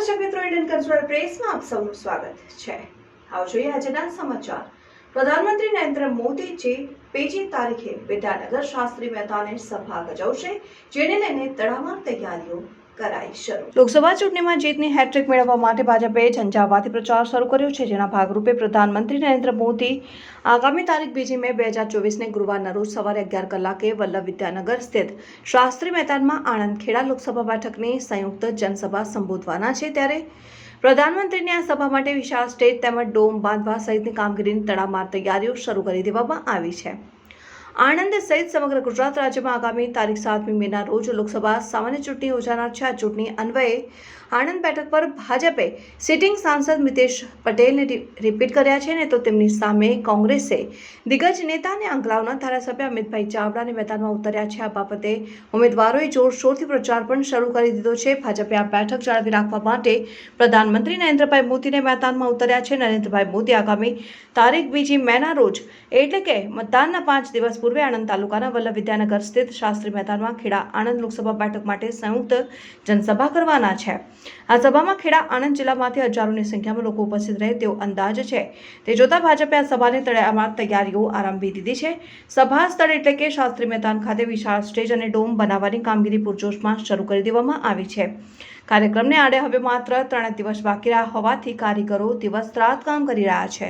દર્શક મિત્રો Indian cultural પ્રેસમાં આપ સૌનું સ્વાગત છે. આવો જોઈએ આજના સમાચાર. પ્રધાનમંત્રી નરેન્દ્ર મોદીજી બીજી તારીખે વિદ્યાનગર શાસ્ત્રી મહેતાને સભા ગજવશે, જેને લઈને તડામાર તૈયારીઓ કરાઈ શરૂ. લોકસભા ચૂંટણીમાં જીતની હેટ્રિક મેળવવા માટે ભાજપે ઝંઝાવાથી પ્રચાર શરૂ કર્યો છે, જેના ભાગરૂપે પ્રધાનમંત્રી નરેન્દ્ર મોદી આગામી તારીખ બીજી મે બે હજાર ચોવીસને ગુરુવારના રોજ સવારે અગિયાર કલાકે વલ્લભ વિદ્યાનગર સ્થિત શાસ્ત્રી મેદાનમાં આણંદ ખેડા લોકસભા બેઠકની સંયુક્ત જનસભા સંબોધવાના છે. ત્યારે પ્રધાનમંત્રીની આ સભા માટે વિશાળ સ્ટેજ તેમજ ડોમ બાંધવા સહિતની કામગીરીની તડામાર તૈયારીઓ શરૂ કરી દેવામાં આવી છે. આણંદ સહિત સમગ્ર ગુજરાત રાજ્યમાં આગામી તારીખ સાતમી મેના રોજ લોકસભા સામાન્ય ચૂંટણી યોજાનાર છે. આ ચૂંટણી અન્વયે આણંદ બેઠક પર ભાજપે સિટિંગ સાંસદ મિતેશ પટેલને રિપીટ કર્યા છે ને તો તેમની સામે કોંગ્રેસે દિગ્ગજ નેતા અને અંકલાવના ધારાસભ્ય અમિતભાઈ ચાવડાને મેદાનમાં ઉતર્યા છે. આ બાબતે ઉમેદવારોએ જોરશોરથી પ્રચાર પણ શરૂ કરી દીધો છે. ભાજપે આ બેઠક જાળવી રાખવા માટે પ્રધાનમંત્રી નરેન્દ્રભાઈ મોદીને મેદાનમાં ઉતર્યા છે. નરેન્દ્રભાઈ મોદી આગામી તારીખ બીજી મેના રોજ એટલે કે મતદાનના પાંચ દિવસ પૂર્વે આણંદ તાલુકાના વલ્લભ વિદ્યાનગર સ્થિત શાસ્ત્રી મેદાનમાં ખેડા આણંદ લોકસભા બેઠક માટે સંયુક્ત જનસભા કરવાના છે. આ સભામાં ખેડા આણંદ જિલ્લામાંથી હજારોની સંખ્યામાં લોકો ઉપસ્થિત રહે તેવો અંદાજ છે. તે જોતા ભાજપે આ સભાને તડામાર તૈયારીઓ આરંભી દીધી છે. સભા સ્થળ એટલે કે શાસ્ત્રી મેદાન ખાતે વિશાળ સ્ટેજ અને ડોમ બનાવવાની કામગીરી પૂરજોશમાં શરૂ કરી દેવામાં આવી છે. કાર્યક્રમને આડે હવે માત્ર ત્રણ દિવસ બાકી રહ્યા હોવાથી કારીગરો દિવસ રાત કામ કરી રહ્યા છે.